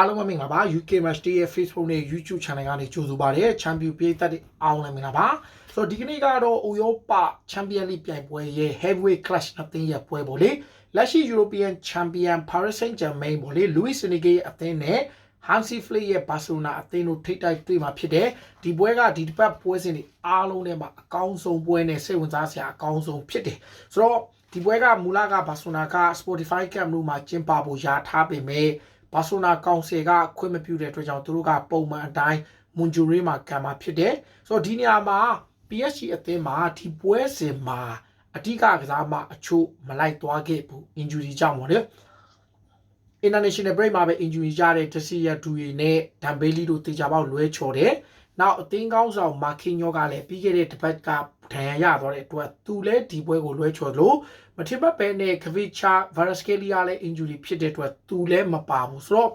အားလုံးပဲမင်္ဂလာပါ UK Match Day ရဲ့ Facebook နဲ့ YouTube Channel ကနေကြိုဆိုပါရစေချန်ပီယံပြည်သက်တွေအားလုံးလည်းမင်္ဂလာပါဆိုတော့ဒီကနေ့ကတော့ဥရောပချန်ပီယံလိပြိုင်ပွဲရဲ့ Heavyweight Clash အသင်းရဲ့ပွဲပေါ့လေလက်ရှိ European Champion Paris Saint-Germain ပေါ့လေ Luis Enrique ရဲ့အသင်းနဲ့ Hansi Flick ရဲ့ Barcelona အသင်းတို့ထိပ်တိုက်တွေ့မှာဖြစ်တယ်ဒီပွဲကဒီတစ်ပတ်ပွဲစဉ်တွေအားလုံးထဲမှာအကောင်းဆုံးပွဲနဲ့စိတ်ဝင်စားစရာအကောင်းဆုံးဖြစ်တယ်ဆိုတော့ဒီပွဲကမူလက Barcelona က Spotify Camp လို့မှာကျင်းပဖို့ယာထားပေမဲ့ ဘာဆိုနာကောင်စီကခွင့်မပြုတဲ့အတွက်ကြောင့်သူတို့ကပုံမှန်အတိုင်းမွန်ဂျူရီမှာကံမှာဖြစ်တယ်ဆိုတော့ဒီနေရာမှာ PSG အသင်းမှာဒီပွဲစဉ်မှာအဓိကကစားမအချို့မလိုက်သွားခဲ့ဘူး injury ကြောင့်ပေါ့လေ international break မှာပဲ injury ကြတဲ့တစီရဒူရီနဲ့ဒမ်ဘေလီတို့တေချာပေါက်လွဲချော်တယ်နောက်အသင်းကောင်းဆောင်မာကင်ညောကလည်းပြီးခဲ့တဲ့တစ်ပတ်က ဒဏ်ရာရသွားတဲ့အတွက်သူလည်းဒီပွဲကိုလွဲချော်လို့မထင်မှတ်ပဲနဲ့ခဗီချာဗာရစကယ်လီယာလည်း injury ဖြစ်တဲ့အတွက်သူလည်းမပါဘူးဆိုတော့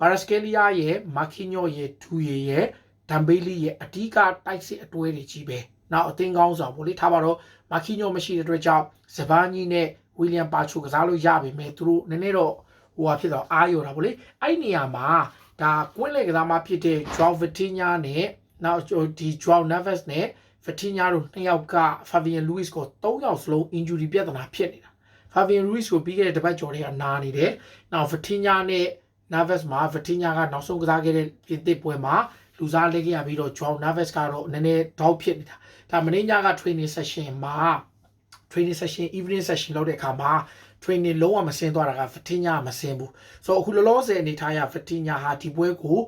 ဗာရစကယ်လီယာရဲ့မာကင်ညောရဲ့ဒူရီရဲ့ဒမ်ဘေလီရဲ့အဓိကတိုက်စစ်အတွဲတွေကြီးပဲနောက်အသင်းကောင်းဆောင်ပေါ့လေထားပါတော့မာကင်ညောမရှိတဲ့အတွက်ကြောင့်ဇဗာနီနဲ့ဝီလျံပါချိုကစားလို့ရပါမယ်သူတို့နည်းနည်းတော့ဟိုဟာဖြစ်တော့အားရတာဗောလေအဲ့ဒီနေရာမှာဒါကွင်းလေကစားမဖြစ်တဲ့ Joao Vitinha နဲ့နောက်ဒီ Joao Neves နဲ့ Vitinha တို့နှစ်ယောက်က Fabian Luiz ကို၃ယောက်စလုံး injury ပြဿနာဖြစ်နေတာ Fabian Luiz ကိုပြီးခဲ့တဲ့တပတ်ကျော်တွေကနာနေတယ်နောက် Vitinha နဲ့ Neves မှာ Vitinha ကနောက်ဆုံးကစားခဲ့တဲ့ပြင်သစ်ပွဲမှာလူစားလေးခဲ့ရပြီးတော့ Joao Neves ကတော့နည်းနည်းတောက်ဖြစ်နေတာဒါမင်းညက training session မှာ training session evening session လုပ်တဲ့အခါမှာ training လုံးဝမဆင်းသွားတာက Vitinha မဆင်းဘူးဆိုတော့အခုလောလောဆယ်အနေထားရ Vitinha ဟာဒီပွဲကို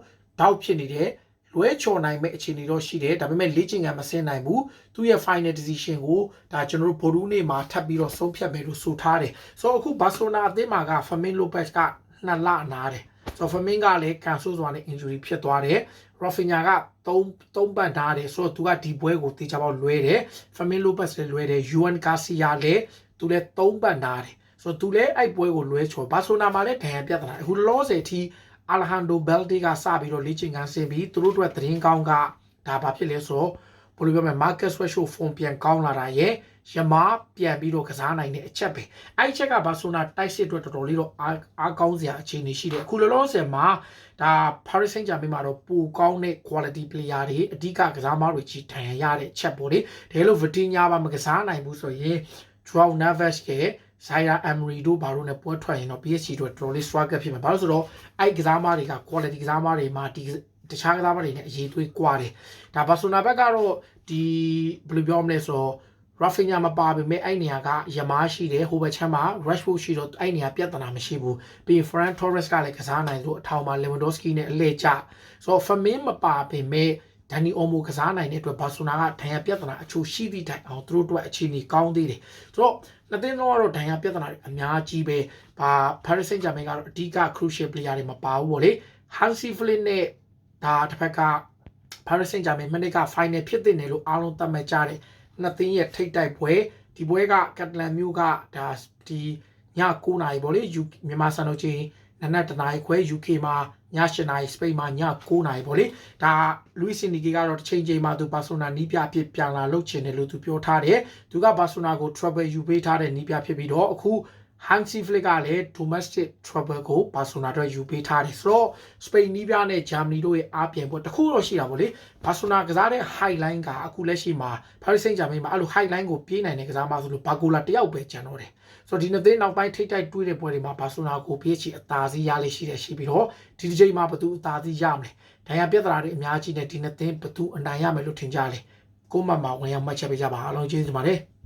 တောက်ဖြစ်နေတယ် လွဲချော်နိုင်မဲ့အခြေအနေတော့ရှိတယ်ဒါပေမဲ့လေ့ကျင့်ခန်းမဆင်းနိုင်ဘူးသူရဲ့ final decision ကိုဒါကျွန်တော်တို့ဘော်ရူးနေမှာထပ်ပြီးတော့ဆုံးဖြတ်မယ်လို့ဆိုထားတယ်ဆိုတော့အခုဘာစီလိုနာအသင်းမှာက Fermin Lopez ကနှစ်လနားတယ်ဆိုတော့ Fermin ကလည်းကန်ဆယ်စွာနဲ့ injury ဖြစ်သွားတယ် Rafinha က3 3ပတ်နားတယ်ဆိုတော့သူကဒီပွဲကိုတေချာပေါက်လွဲတယ် Fermin Lopez လည်းလွဲတယ် Juan Garcia လည်းသူလည်း3ပတ်နားတယ်ဆိုတော့သူလည်းအဲ့ပွဲကိုလွဲချော်ဘာစီလိုနာမှာလည်းဒဏ်ရာပြဿနာအခုလောလောဆယ်အထိ အာလဟန်ဒိုဘယ်လ်တီကစပြီးတော့လေ့ကျင့်ခန်းဆင်းပြီးသူတို့တို့သတင်းကောင်းကဒါဘာဖြစ်လဲဆိုတော့ဘယ်လိုပြောမလဲ market switch ကိုဖုန်းပြန်ကောင်းလာတာရဲ့ရမားပြန်ပြီးတော့ကစားနိုင်တဲ့အချက်ပဲအဲ့ဒီချက်ကဘာဆိုနာတိုက်စစ်အတွက်တော်တော်လေးတော့အားအားကောင်းစရာအခြေအနေရှိတယ်အခုလောလောဆယ်မှာဒါ Paris Saint-Germain မှာတော့ပိုကောင်းတဲ့ quality player တွေအဓိကကစားမတွေကြီးထန်ရတဲ့ချက်ပေါ့လေဒါလို့ Vitinha ပါမကစားနိုင်ဘူးဆိုရင် Joao Neves ရဲ့ Zaire Emery တို့ဘာလို့နဲ့ပွဲထွက်ရင်တော့ PSG တို့တော်တော်လေး struggle ဖြစ်မှာဘာလို့ဆိုတော့အဲ့ကစားမတွေက quality ကစားမတွေမှာဒီတခြားကစားမတွေနဲ့အရေးသွေးကွာတယ်ဒါဘာဆိုနာဘက်ကတော့ဒီဘယ်လိုပြောမလဲဆိုတော့ Rafinha မပါပေမဲ့အဲ့နေရာကယမားရှိတယ်ဟိုဘက်ချမ်းမှာ Rashford ရှိတော့အဲ့နေရာပြဿနာမရှိဘူးပြီး Ferran Torres ကလည်းကစားနိုင်လို့အထောင်မှာ Lewandowski နဲ့အလဲကျဆိုတော့ Firmino မပါပေမဲ့ ဒန်နီအိုမိုကစားနိုင်တဲ့အတွက်ဘာဆိုနာကဒဏ်ရာပြဿနာအချို့ရှိသည့်တိုင်အောင်သူတို့အတွက်အခြေအနေကောင်းသေးတယ်ဆိုတော့နှစ်သင်းတော့ကတော့ဒဏ်ရာပြဿနာတွေအများကြီးပဲဘာ Paris Saint-Germain ကတော့အဓိက crucial player တွေမပါဘူးပေါ့လေ Hansi Flick နဲ့ဒါတစ်ဖက်က Paris Saint-Germain မနေ့က final ဖြစ်တဲ့နယ်လို့အားလုံးသတ်မှတ်ကြတယ်နှစ်သင်းရဲ့ထိတ်တိုက်ပွဲဒီပွဲကကက်တလန်မျိုးကဒါဒီည9နာရီပေါ့လေမြန်မာစံတော်ချိန် နနက်တနာရီခွဲ UK မှာည7နာရီစပိန်မှာည9နာရီပေါ့လေဒါလူးစ်စင်နီကီကတော့တစ်ချိန်ချိန်မှာသူဘာဆိုနာနီးပြအဖြစ်ပြန်လာလုပ်ချင်တယ်လို့သူပြောထားတယ်သူကဘာဆိုနာကို trouble ယူပေးထားတဲ့နီးပြဖြစ်ပြီးတော့အခု Hansi Flick ကလည်း domestic trouble ကို Barcelona အတွက်ယူပေးထားတယ်ဆိုတော့ Spain နီးပြနဲ့ Germany တို့ရဲ့အားပြိုင်ပွဲတစ်ခုတော့ရှိတာပေါ့လေ Barcelona ကစားတဲ့ highline ကအခုလက်ရှိမှာ Paris Saint-Germain မှာအဲ့လို highline ကိုပြေးနိုင်တဲ့ကစားမဆိုလို့ Barcola တယောက်ပဲကျန်တော့တယ်ဆိုတော့ဒီနှစ်သိန်းနောက်ပိုင်းထိတ်တိုက်တွေးတဲ့ပွဲတွေမှာ Barcelona ကို PSG အသာစီးရလေးရှိတယ်ရှိပြီးတော့ဒီတစ်ချိန်မှာဘသူအသာစီးရမလဲဒဏ်ရာပြဿနာတွေအများကြီးနဲ့ဒီနှစ်သိန်းဘသူအနိုင်ရမယ်လို့ထင်ကြတယ်ကိုမတ်မှာဝင်ရောက်မှတ်ချက်ပေးကြပါအားလုံးကျေးဇူးပါတယ်